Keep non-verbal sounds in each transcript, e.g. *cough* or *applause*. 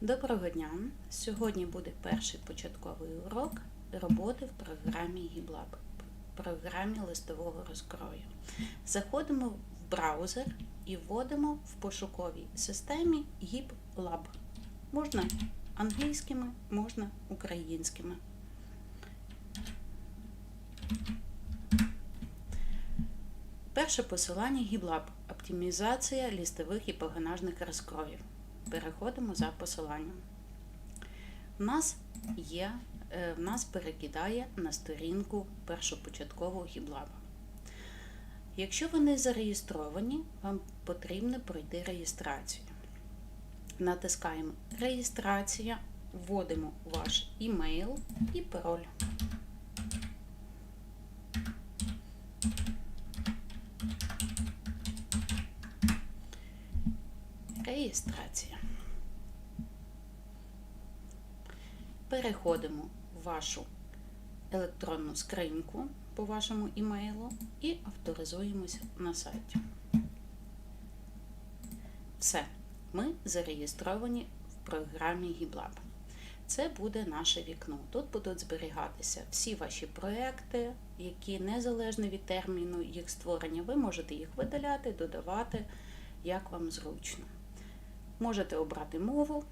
Доброго дня! Сьогодні буде перший початковий урок роботи в програмі GitLab, програмі листового розкрою. Заходимо в браузер і вводимо в пошуковій системі GitLab. Можна англійськими, можна українськими. Перше посилання GitLab – оптимізація лістових і погонажних розкроїв. Переходимо за посиланням. У нас є, е, в нас перекидає на сторінку першопочаткового гіблаба. Якщо ви не зареєстровані, вам потрібно пройти реєстрацію. Натискаємо Реєстрація, вводимо ваш імейл і пароль. Реєстрація. Переходимо в вашу електронну скриньку по вашому імейлу і авторизуємося на сайті. Все, ми зареєстровані в програмі GitLab. Це буде наше вікно. Тут будуть зберігатися всі ваші проекти, які незалежно від терміну їх створення, ви можете їх видаляти, додавати, як вам зручно. Можете обрати мову.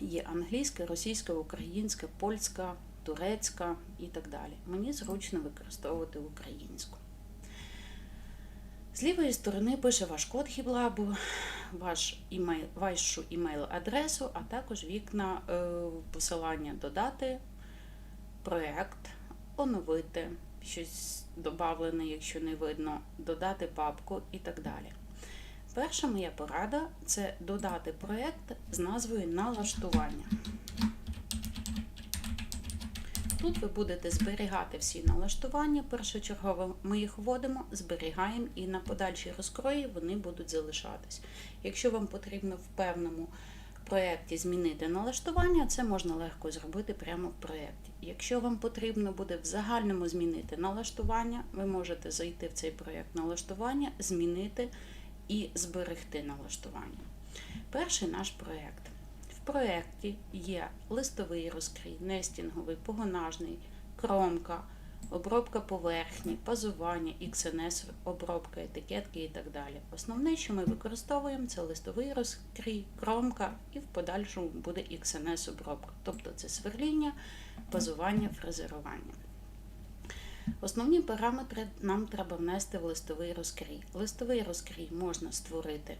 Є англійська, російська, українська, польська, турецька і так далі. Мені зручно використовувати українську. З лівої сторони пише ваш код гіблабу, ваш імейл, вашу імейл-адресу, а також вікна е, посилання додати, проєкт, оновити, щось додавлене, якщо не видно, додати папку і так далі. Перша моя порада це додати проєкт з назвою налаштування. Тут ви будете зберігати всі налаштування. Першочергово ми їх вводимо, зберігаємо і на подальші розкрої вони будуть залишатись. Якщо вам потрібно в певному проєкті змінити налаштування, це можна легко зробити прямо в проєкті. Якщо вам потрібно буде в загальному змінити налаштування, ви можете зайти в цей проєкт налаштування, змінити і зберегти налаштування. Перший наш проєкт. В проєкті є листовий розкрій, нестінговий, погонажний, кромка, обробка поверхні, пазування, XNS, обробка етикетки і так далі. Основне, що ми використовуємо, це листовий розкрій, кромка і в подальшому буде XNS обробка, тобто це сверління, пазування, фрезерування. Основні параметри нам треба внести в листовий розкрій. Листовий розкрій можна створити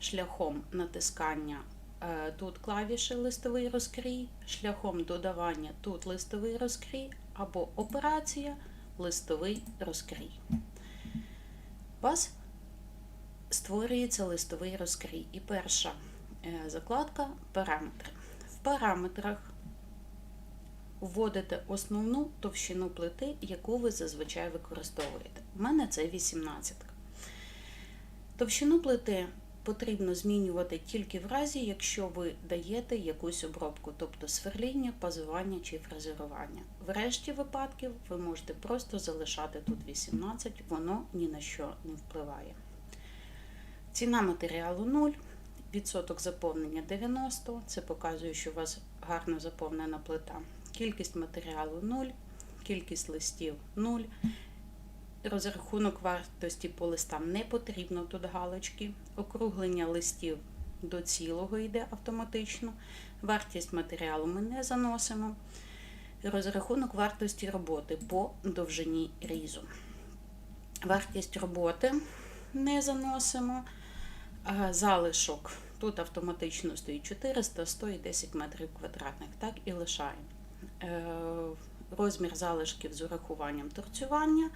шляхом натискання е, тут клавіші листовий розкрій, шляхом додавання тут листовий розкрій або операція листовий розкрій. Вас створюється листовий розкрій. І перша е, закладка параметри. В параметрах вводите основну товщину плити, яку ви зазвичай використовуєте. У мене це 18. Товщину плити потрібно змінювати тільки в разі, якщо ви даєте якусь обробку, тобто сверління, пазування чи фрезерування. В решті випадків ви можете просто залишати тут 18, воно ні на що не впливає. Ціна матеріалу 0. Відсоток заповнення 90, це показує, що у вас гарно заповнена плита. Кількість матеріалу 0, кількість листів 0. Розрахунок вартості по листам не потрібно тут галочки. Округлення листів до цілого йде автоматично. Вартість матеріалу ми не заносимо. Розрахунок вартості роботи по довжині різу. Вартість роботи не заносимо. Залишок тут автоматично стоїть 400, 100 і 10 метрів квадратних. Так і лишаємо. Розмір залишків з урахуванням торцювання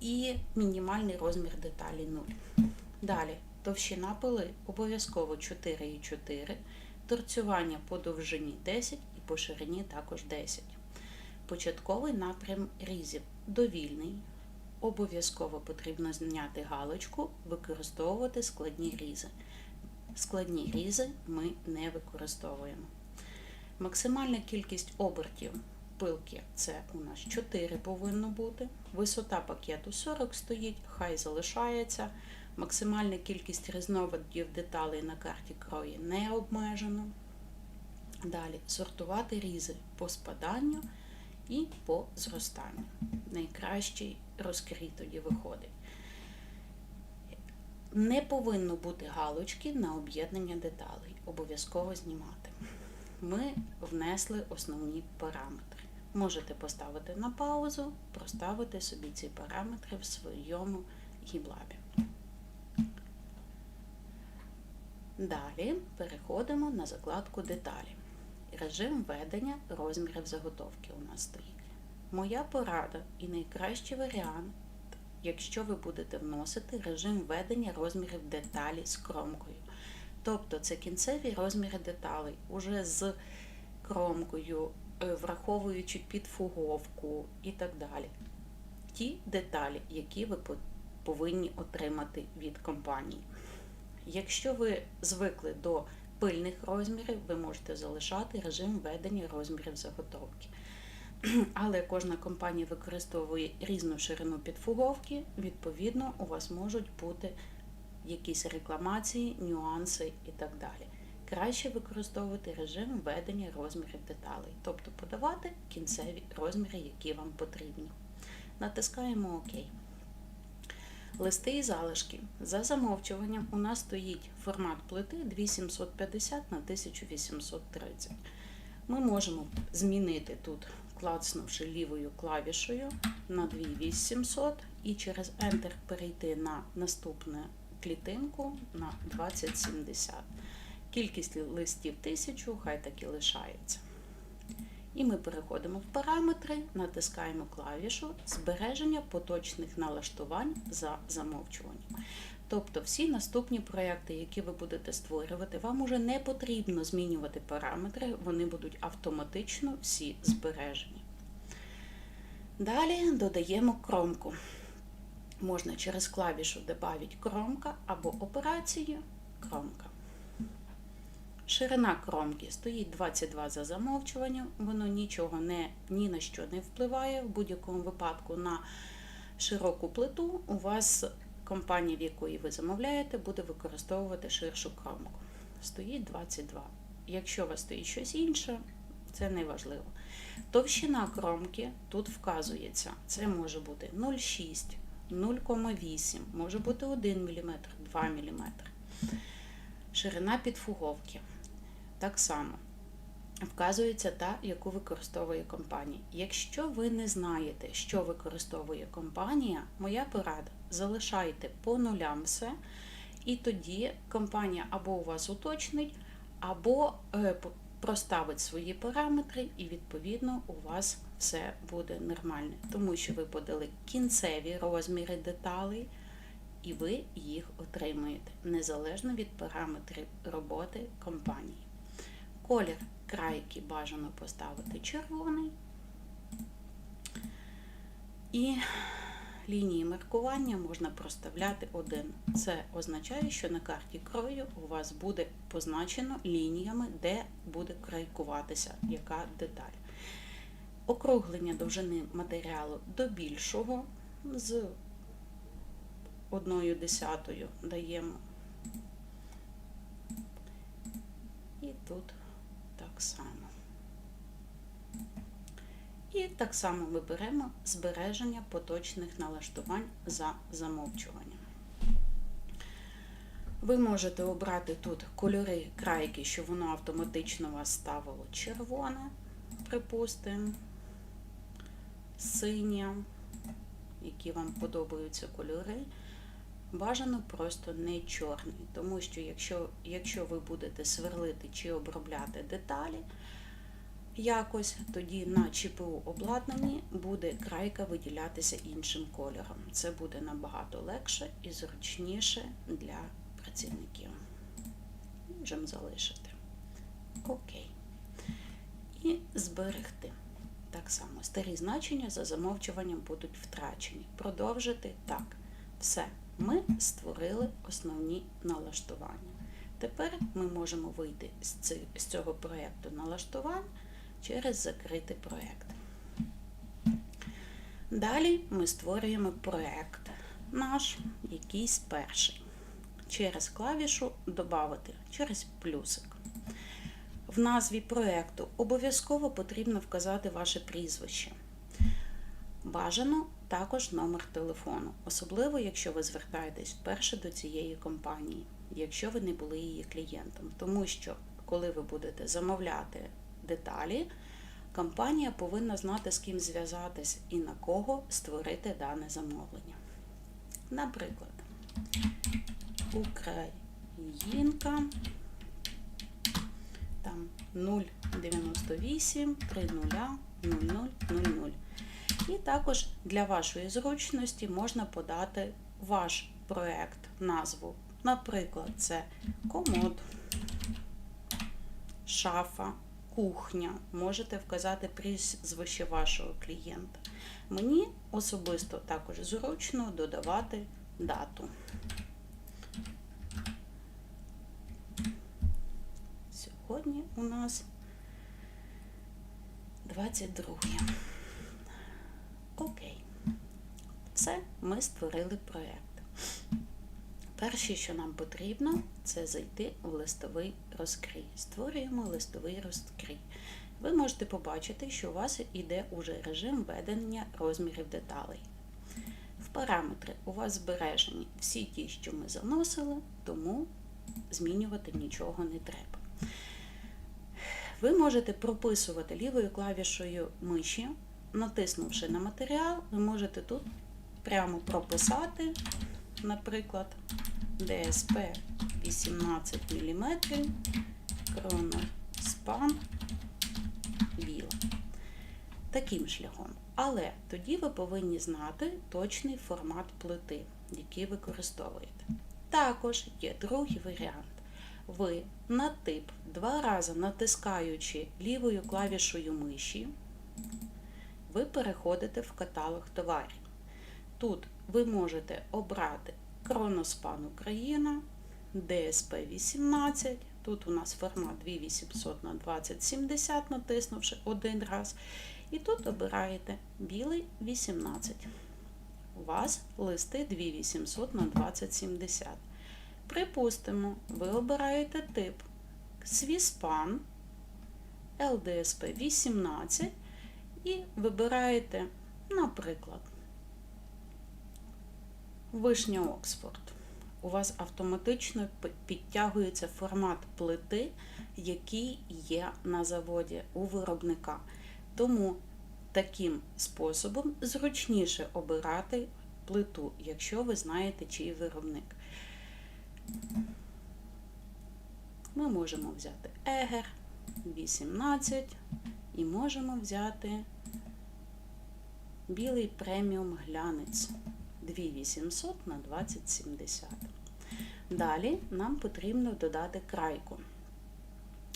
і мінімальний розмір деталі 0. Далі, товщина пили обов'язково 4,4, торцювання по довжині 10 і по ширині також 10. Початковий напрям різів довільний. Обов'язково потрібно зняти галочку, використовувати складні різи. Складні різи ми не використовуємо. Максимальна кількість обертів пилки це у нас 4 повинно бути. Висота пакету 40 стоїть, хай залишається. Максимальна кількість різновидів деталей на карті крої не обмежено. Далі сортувати різи по спаданню і по зростанню. Найкращий розкрій тоді виходить. Не повинно бути галочки на об'єднання деталей. Обов'язково знімати. Ми внесли основні параметри. Можете поставити на паузу, проставити собі ці параметри в своєму гіблабі. Далі переходимо на закладку деталі. Режим ведення розмірів заготовки у нас стоїть. Моя порада і найкращий варіант, якщо ви будете вносити режим ведення розмірів деталі з кромкою. Тобто це кінцеві розміри деталей уже з кромкою, е, враховуючи підфуговку і так далі. Ті деталі, які ви повинні отримати від компанії. Якщо ви звикли до пильних розмірів, ви можете залишати режим ведення розмірів заготовки. *clears throat* Але кожна компанія використовує різну ширину підфуговки, відповідно, у вас можуть бути якісь рекламації, нюанси і так далі. Краще використовувати режим ведення розмірів деталей, тобто подавати кінцеві розміри, які вам потрібні. Натискаємо ОК. Листи і залишки. За замовчуванням у нас стоїть формат плити 2750 на 1830. Ми можемо змінити тут, клацнувши лівою клавішою на 2800 і через Enter перейти на наступну клітинку на 2070. Кількість листів 1000, хай так і лишається. І ми переходимо в параметри, натискаємо клавішу збереження поточних налаштувань за замовчуванням. Тобто всі наступні проекти, які ви будете створювати, вам уже не потрібно змінювати параметри, вони будуть автоматично всі збережені. Далі додаємо кромку. Можна через клавішу «Добавить кромка або операцію кромка. Ширина кромки стоїть 22 за замовчуванням, воно нічого не, ні на що не впливає. В будь-якому випадку на широку плиту у вас компанія, в якої ви замовляєте, буде використовувати ширшу кромку. Стоїть 22. Якщо у вас стоїть щось інше, це не важливо. Товщина кромки тут вказується. Це може бути 0,6, 0,8, може бути 1 мм, 2 мм. Ширина підфуговки. Так само вказується та, яку використовує компанія. Якщо ви не знаєте, що використовує компанія, моя порада залишайте по нулям все, і тоді компанія або у вас уточнить, або е, проставить свої параметри, і, відповідно, у вас все буде нормально, тому що ви подали кінцеві розміри деталей. І ви їх отримуєте незалежно від параметрів роботи компанії. Колір крайки бажано поставити червоний. І лінії маркування можна проставляти один. Це означає, що на карті крою у вас буде позначено лініями, де буде крайкуватися яка деталь. Округлення довжини матеріалу до більшого з одною десятою даємо. І тут так само. І так само ми беремо збереження поточних налаштувань за замовчуванням. Ви можете обрати тут кольори крайки, щоб воно автоматично вас ставило червоне, припустимо, синє, які вам подобаються кольори. Бажано просто не чорний, тому що якщо якщо ви будете сверлити чи обробляти деталі якось, тоді на ЧПУ обладнанні буде крайка виділятися іншим кольором. Це буде набагато легше і зручніше для працівників. Можемо залишити. Окей. І зберегти. Так само, старі значення за замовчуванням будуть втрачені. Продовжити так. Все ми створили основні налаштування. Тепер ми можемо вийти з цього проєкту налаштувань через закритий проєкт. Далі ми створюємо проєкт наш, якийсь перший. через клавішу Добавити через плюсик. В назві проєкту обов'язково потрібно вказати ваше прізвище. Бажано також номер телефону, особливо якщо ви звертаєтесь вперше до цієї компанії, якщо ви не були її клієнтом. Тому що, коли ви будете замовляти деталі, компанія повинна знати, з ким зв'язатись і на кого створити дане замовлення. Наприклад, Українка там 098 30 0000. І також для вашої зручності можна подати ваш проект, назву. Наприклад, це комод, шафа, кухня. Можете вказати прізвище вашого клієнта. Мені особисто також зручно додавати дату. Сьогодні у нас 22. Окей. Все, ми створили проєкт. Перше, що нам потрібно, це зайти в листовий розкрій. Створюємо листовий розкрій. Ви можете побачити, що у вас йде уже режим ведення розмірів деталей. В параметри у вас збережені всі ті, що ми заносили, тому змінювати нічого не треба. Ви можете прописувати лівою клавішою миші, натиснувши на матеріал, ви можете тут прямо прописати, наприклад, ДСП 18 мм, кроноспан біла. Таким шляхом. Але тоді ви повинні знати точний формат плити, який використовуєте. Також є другий варіант. Ви на тип два рази натискаючи лівою клавішою миші, ви переходите в каталог товарів. Тут ви можете обрати Кроноспан Україна, ДСП 18. Тут у нас формат 2800 на 2070, натиснувши один раз. І тут обираєте білий 18. У вас листи 2800 на 2070. Припустимо, ви обираєте тип Свіспан, ЛДСП 18 і вибираєте, наприклад, Вишня Оксфорд. У вас автоматично підтягується формат плити, який є на заводі у виробника. Тому таким способом зручніше обирати плиту, якщо ви знаєте, чий виробник. Ми можемо взяти Егер 18 і можемо взяти білий преміум глянець 2800 на 2070. Далі нам потрібно додати крайку.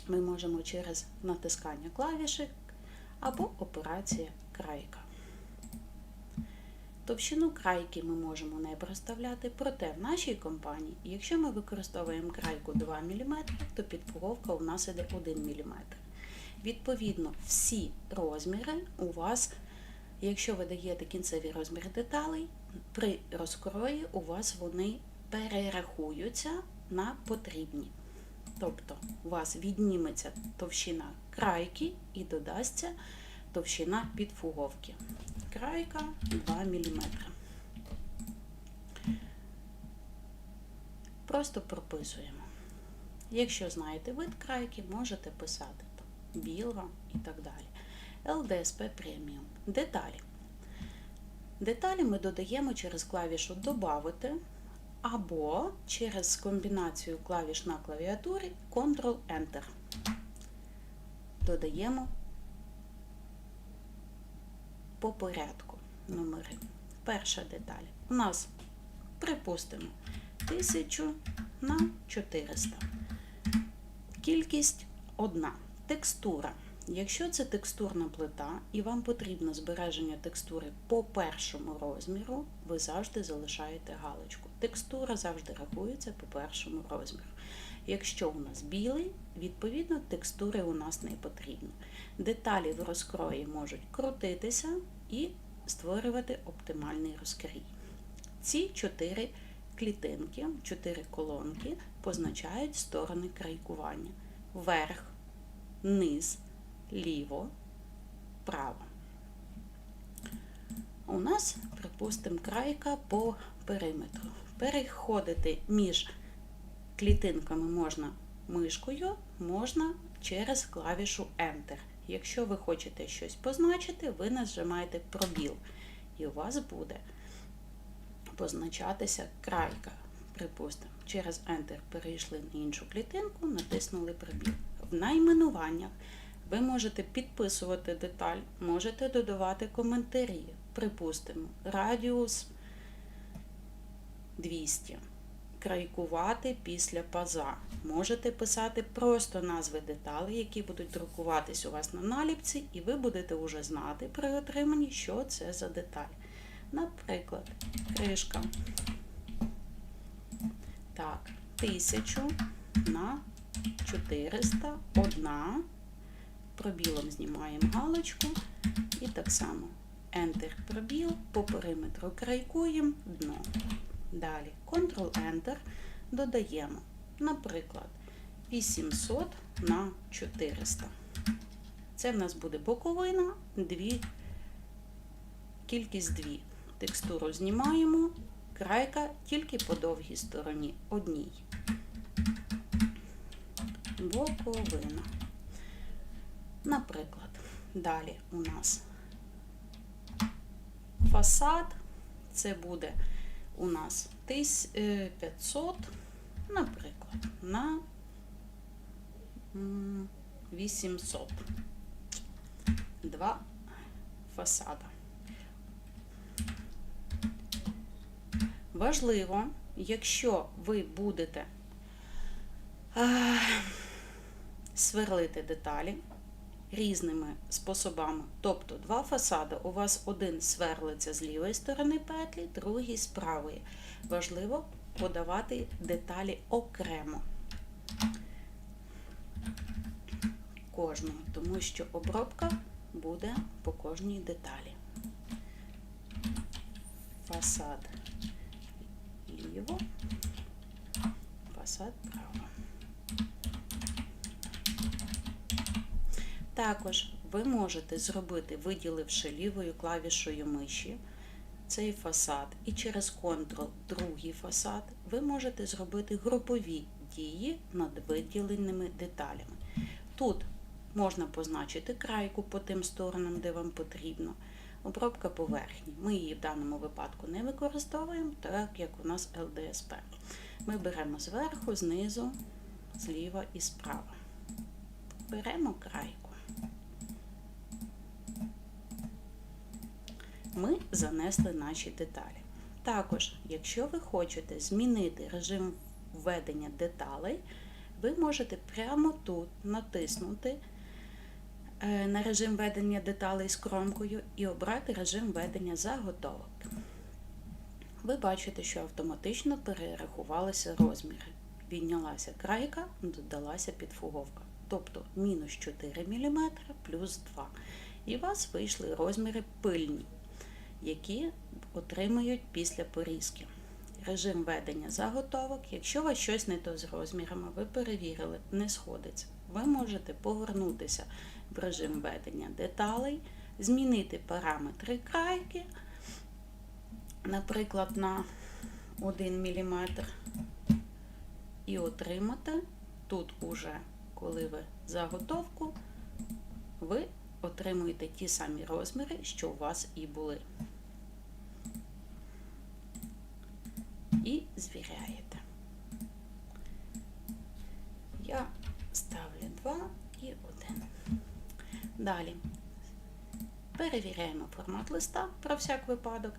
Ми можемо через натискання клавішек або операція крайка. Товщину крайки ми можемо не проставляти, проте в нашій компанії, якщо ми використовуємо крайку 2 мм, то підфуговка у нас іде 1 мм. Відповідно, всі розміри у вас, якщо ви даєте кінцеві розміри деталей, при розкрої у вас вони перерахуються на потрібні. Тобто у вас відніметься товщина крайки і додасться товщина підфуговки. Крайка 2 мм. Просто прописуємо. Якщо знаєте вид крайки, можете писати там, і так далі. ЛДСП преміум. Деталі. Деталі ми додаємо через клавішу Добавити або через комбінацію клавіш на клавіатурі Ctrl-Enter. Додаємо по порядку номери. Перша деталь. У нас, припустимо, 1000 на 400. Кількість одна. Текстура. Якщо це текстурна плита і вам потрібно збереження текстури по першому розміру, ви завжди залишаєте галочку. Текстура завжди рахується по першому розміру. Якщо у нас білий, відповідно текстури у нас не потрібно. Деталі в розкрої можуть крутитися і створювати оптимальний розкрій. Ці чотири клітинки, чотири колонки позначають сторони крайкування. Вверх, низ, ліво, право. У нас, припустимо, крайка по периметру. Переходити між клітинками можна мишкою, можна через клавішу Enter. Якщо ви хочете щось позначити, ви нажимаєте пробіл, і у вас буде позначатися крайка. Припустимо, через Enter перейшли на іншу клітинку, натиснули пробіл. В найменуваннях ви можете підписувати деталь, можете додавати коментарі. Припустимо, радіус 200. Крайкувати після паза. Можете писати просто назви деталей, які будуть друкуватись у вас на наліпці, і ви будете вже знати при отриманні, що це за деталь. Наприклад, кришка. Так, 1000 на 400, одна. Пробілом знімаємо галочку і так само Enter пробіл, по периметру крайкуємо дно. Далі Ctrl-Enter додаємо, наприклад, 800 на 400. Це в нас буде боковина, дві, кількість 2. Текстуру знімаємо, крайка тільки по довгій стороні, одній. Боковина. Наприклад, далі у нас фасад, це буде у нас 500, наприклад, на 800. Два фасада. Важливо, якщо ви будете а, сверлити деталі різними способами, тобто два фасади, у вас один сверлиться з лівої сторони петлі, другий з правої. Важливо подавати деталі окремо кожного, тому що обробка буде по кожній деталі. Фасад ліво, фасад право. Також ви можете зробити, виділивши лівою клавішою миші цей фасад, і через Ctrl другий фасад, ви можете зробити групові дії над виділеними деталями. Тут можна позначити крайку по тим сторонам, де вам потрібно. Обробка поверхні. Ми її в даному випадку не використовуємо, так як у нас ЛДСП. Ми беремо зверху, знизу, зліва і справа. Беремо крайку. Ми занесли наші деталі. Також, якщо ви хочете змінити режим введення деталей, ви можете прямо тут натиснути е, на режим ведення деталей з кромкою і обрати режим ведення заготовок. Ви бачите, що автоматично перерахувалися розміри. Віднялася крайка, додалася підфуговка. Тобто мінус 4 мм плюс 2 І у вас вийшли розміри пильні, які отримують після порізки. Режим ведення заготовок. Якщо у вас щось не то з розмірами, ви перевірили, не сходиться. Ви можете повернутися в режим ведення деталей, змінити параметри крайки, наприклад, на 1 мм, і отримати тут уже, коли ви заготовку, ви отримуєте ті самі розміри, що у вас і були. І звіряєте. Я ставлю 2 і 1. Далі перевіряємо формат листа про всяк випадок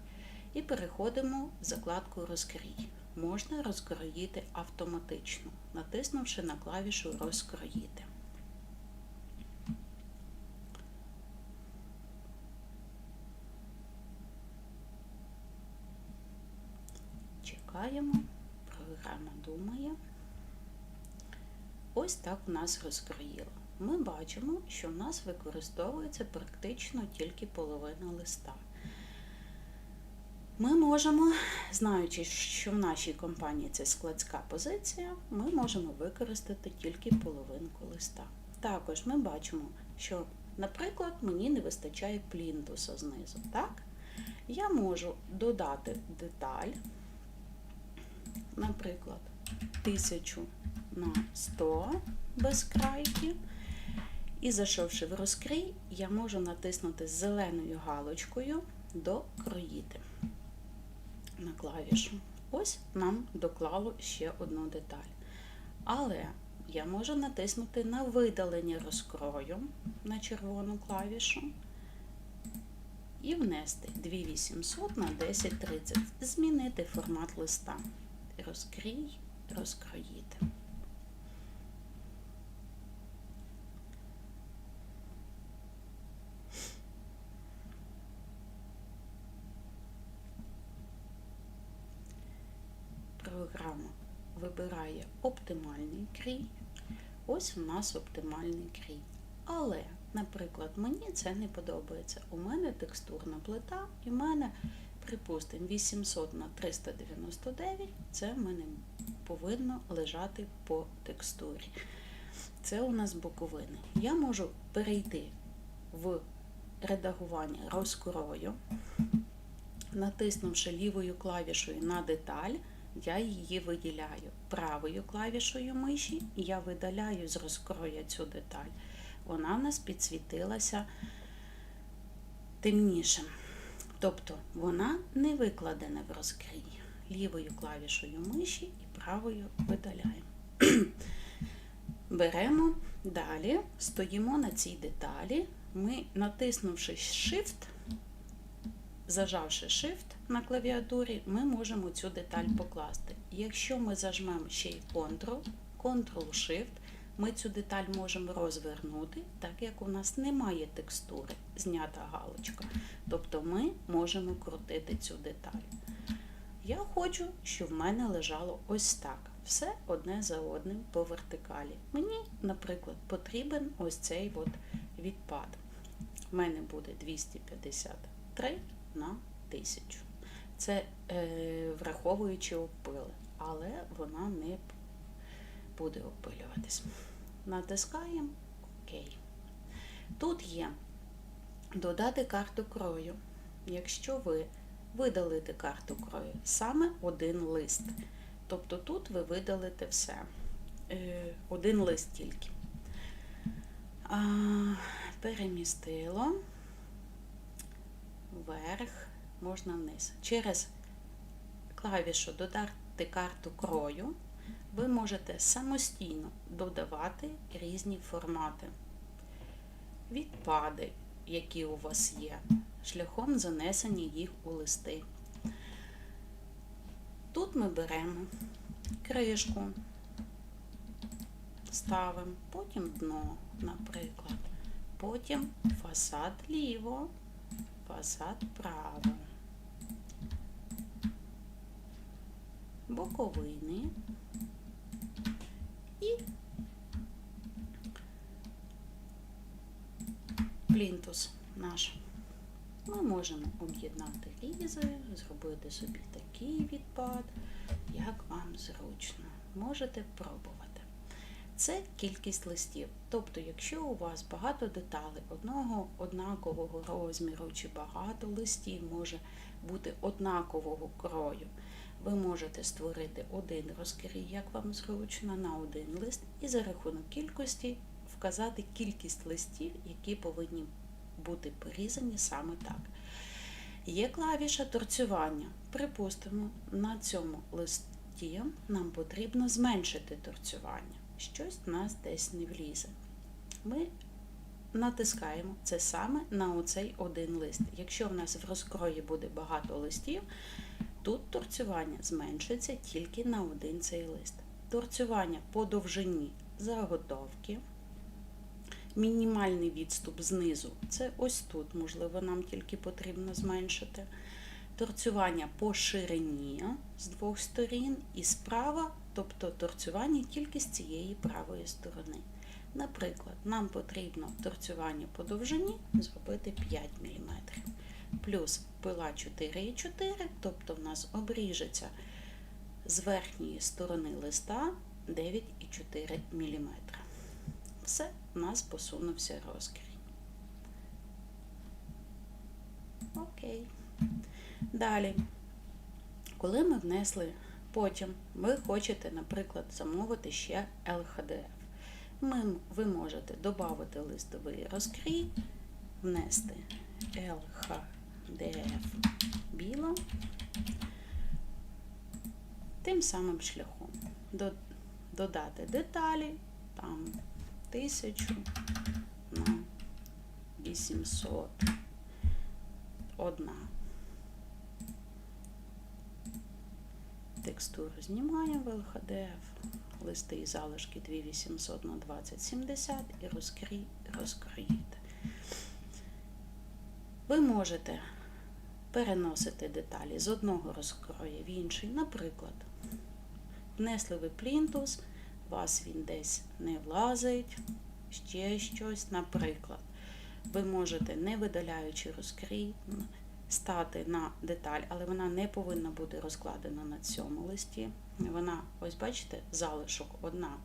і переходимо в закладку Розкрій. Можна розкроїти автоматично, натиснувши на клавішу Розкроїти. Чекаємо, програма думає. Ось так у нас розкроїло. Ми бачимо, що в нас використовується практично тільки половина листа. Ми можемо, знаючи, що в нашій компанії це складська позиція, ми можемо використати тільки половинку листа. Також ми бачимо, що, наприклад, мені не вистачає плінтуса знизу. Так? Я можу додати деталь, наприклад, 1000 на 100 без крайки. І зайшовши в розкрій, я можу натиснути зеленою галочкою докроїти на клавішу. Ось нам доклало ще одну деталь. Але я можу натиснути на видалення розкрою на червону клавішу і внести 2800 на 1030. Змінити формат листа. Розкрій, розкроїти. Програма вибирає оптимальний крій. Ось у нас оптимальний крій. Але, наприклад, мені це не подобається. У мене текстурна плита, і в мене, припустимо, 800 на 399 це в мене повинно лежати по текстурі. Це у нас боковини. Я можу перейти в редагування розкрою, натиснувши лівою клавішою на деталь я її виділяю правою клавішою миші, і я видаляю з розкроя цю деталь. Вона в нас підсвітилася темнішим. Тобто вона не викладена в розкрій. Лівою клавішою миші і правою видаляємо. *clears throat* Беремо далі, стоїмо на цій деталі. Ми, натиснувши Shift, Зажавши Shift на клавіатурі, ми можемо цю деталь покласти. Якщо ми зажмемо ще й Ctrl, Ctrl-Shift, ми цю деталь можемо розвернути, так як у нас немає текстури, знята галочка. Тобто ми можемо крутити цю деталь. Я хочу, щоб в мене лежало ось так. Все одне за одним по вертикалі. Мені, наприклад, потрібен ось цей от відпад. У мене буде 253 на 1000. Це е, враховуючи опили, але вона не буде опилюватись. Натискаємо ОК. Тут є додати карту крою. Якщо ви видалите карту крою, саме один лист. Тобто тут ви видалите все. Е, один лист тільки. Перемістило вверх, можна вниз. Через клавішу Додати карту крою ви можете самостійно додавати різні формати, відпади, які у вас є, шляхом занесення їх у листи. Тут ми беремо кришку, ставимо, потім дно, наприклад, потім фасад ліво фасад право, боковини і плінтус наш. Ми можемо об'єднати різи, зробити собі такий відпад, як вам зручно. Можете пробувати. Це кількість листів. Тобто, якщо у вас багато деталей одного однакового розміру чи багато листів може бути однакового крою, ви можете створити один розкрій, як вам зручно, на один лист, і за рахунок кількості вказати кількість листів, які повинні бути порізані саме так. Є клавіша торцювання. Припустимо, на цьому листі нам потрібно зменшити торцювання щось в нас десь не влізе. Ми натискаємо це саме на оцей один лист. Якщо в нас в розкрої буде багато листів, тут торцювання зменшиться тільки на один цей лист. Торцювання по довжині заготовки. Мінімальний відступ знизу це ось тут, можливо, нам тільки потрібно зменшити. Торцювання по ширині з двох сторін і справа тобто торцювання тільки з цієї правої сторони. Наприклад, нам потрібно торцювання по довжині зробити 5 мм. Плюс пила 4,4, тобто в нас обріжеться з верхньої сторони листа 9,4 мм. Все, у нас посунувся розкрій. Окей. Далі, коли ми внесли потім, ви хочете, наприклад, замовити ще ЛХДФ. Ви можете додати листовий розкрій, внести ЛХДФ біло тим самим шляхом. До- Додати деталі, там 1000 на 800 одна. Текстуру знімаємо в ЛХДФ, листи і залишки 2800 на 2070 і розкрій, розкроїти. Ви можете переносити деталі з одного розкрою в інший. Наприклад, внесли ви плінтус, вас він десь не влазить, ще щось, наприклад. Ви можете, не видаляючи розкрій, стати на деталь, але вона не повинна бути розкладена на цьому листі. Вона, ось бачите, залишок одна.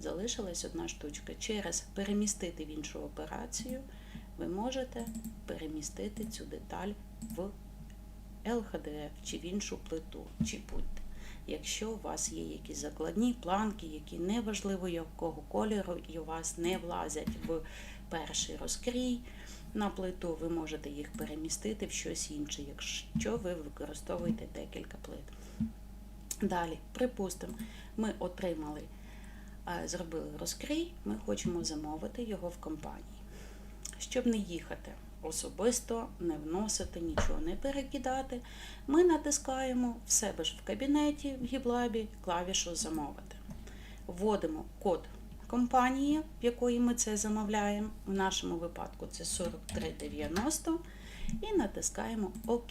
Залишилась одна штучка. Через перемістити в іншу операцію ви можете перемістити цю деталь в ЛХДФ чи в іншу плиту, чи будь. Якщо у вас є якісь закладні планки, які неважливо якого кольору, і у вас не влазять в перший розкрій на плиту, ви можете їх перемістити в щось інше, якщо ви використовуєте декілька плит. Далі, припустимо, ми отримали, е, зробили розкрій, ми хочемо замовити його в компанії. Щоб не їхати особисто, не вносити, нічого не перекидати, ми натискаємо в себе ж в кабінеті в гіблабі клавішу замовити. Вводимо код компанії, в якої ми це замовляємо. В нашому випадку це 4390 і натискаємо ОК.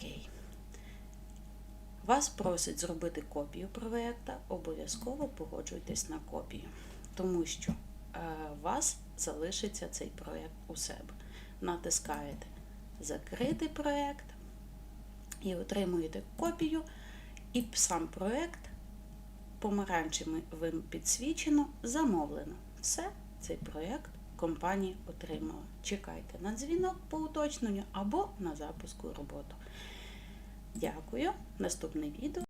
Вас просять зробити копію проєкта, обов'язково погоджуйтесь на копію, тому що е, у вас залишиться цей проєкт у себе. Натискаєте Закрити проєкт і отримуєте копію, і сам проєкт помаранчевим підсвічено, замовлено. Все, цей проєкт компанія отримала. Чекайте на дзвінок по уточненню або на запуску роботу. Дякую. Наступне відео.